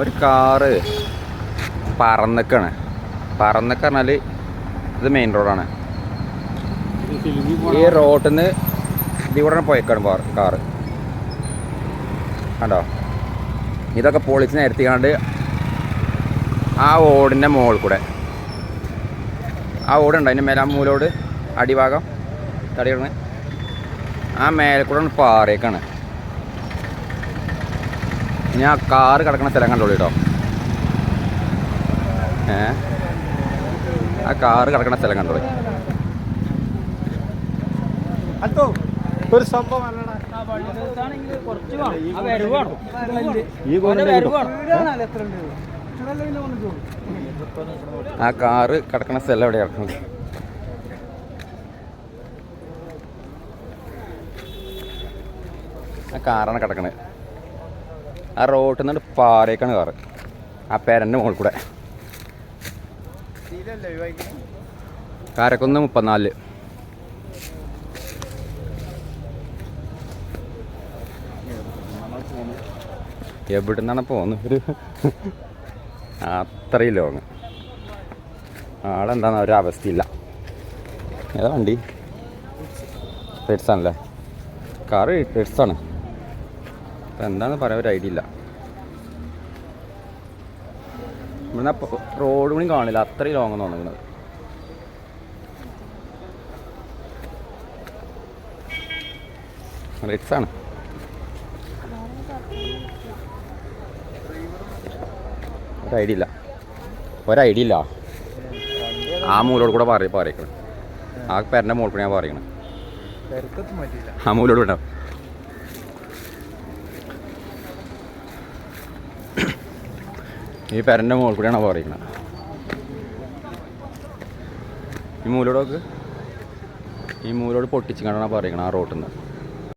ഒരു കാറ് പറന്നക്കാണ്. പറന്നക്ക പറഞ്ഞാൽ ഇത് മെയിൻ റോഡാണ് ഈ റോഡിൽ നിന്ന് ഇതിവിടെ പോയേക്കാണ് കാറ് കണ്ടോ? ഇതൊക്കെ പൊളിച്ച് നിരത്തിക്കാണ്ട് ആ ഓടിന്റെ മുകളിൽ കൂടെ. ആ ഓടുണ്ട് അതിന്റെ മേലെ ആ മൂലോട് അടിഭാഗം തടിയാണ് ആ മേലെ കൂടെ പാറേക്കാണ് ഞാൻ ആ കാറ് കിടക്കുന്ന സ്ഥലം കണ്ടോളൂ കേട്ടോ ഏ? ആ കാറ് കിടക്കുന്ന സ്ഥലം കണ്ടോളൂ. ഒരു സംഭവം ആ കാറ് കിടക്കുന്ന സ്ഥലം എവിടെ കിടക്കുന്നത് ആ കാറാണ് കിടക്കണത്. ആ റോട്ടിൽ നിന്ന് പാറേക്കാണ് കാറ്. ആ പേരന്റെ മുകളിൽ കൂടെ. കാരക്കൊന്ന് മുപ്പത്തിനാലിൽ എവിടുന്നാണ് പോകുന്നത് ഒരു അത്രയും ലോങ്. ആളെന്താന്ന് ഒരു അവസ്ഥയില്ല. ഏതാ വണ്ടി? ടെറ്റ്സാണല്ലേ കാറ് റെഡ്സ് ഇപ്പം എന്താണെന്ന് പറയാൻ ഒരു ഐഡിയ ഇല്ല. ഇവിടുന്ന് റോഡ് കൂടി കാണില്ല അത്രയും ലോങ് തോന്നുന്നത് റിക്സാണ് ആണ്. ഒരു ഐഡിയ ഇല്ല. ഒരു ഐഡിയ ഇല്ല. ആ മൂലോട് കൂടെ പറയും പറയിക്കണം. ആ പേരന്റെ മുകളിൽ കൂടെ ഞാൻ പറയണം ആ മൂലോട് വിടാം ഈ പെരന്റെ മുകളിൽ കൂടെയാണ് പറയുന്നത്. ഈ മൂലോടൊക്കെ ഈ മൂലോട് പൊട്ടിച്ച് കണ്ടാണ് പറയുന്നത് ആ റോട്ടിൽ നിന്ന്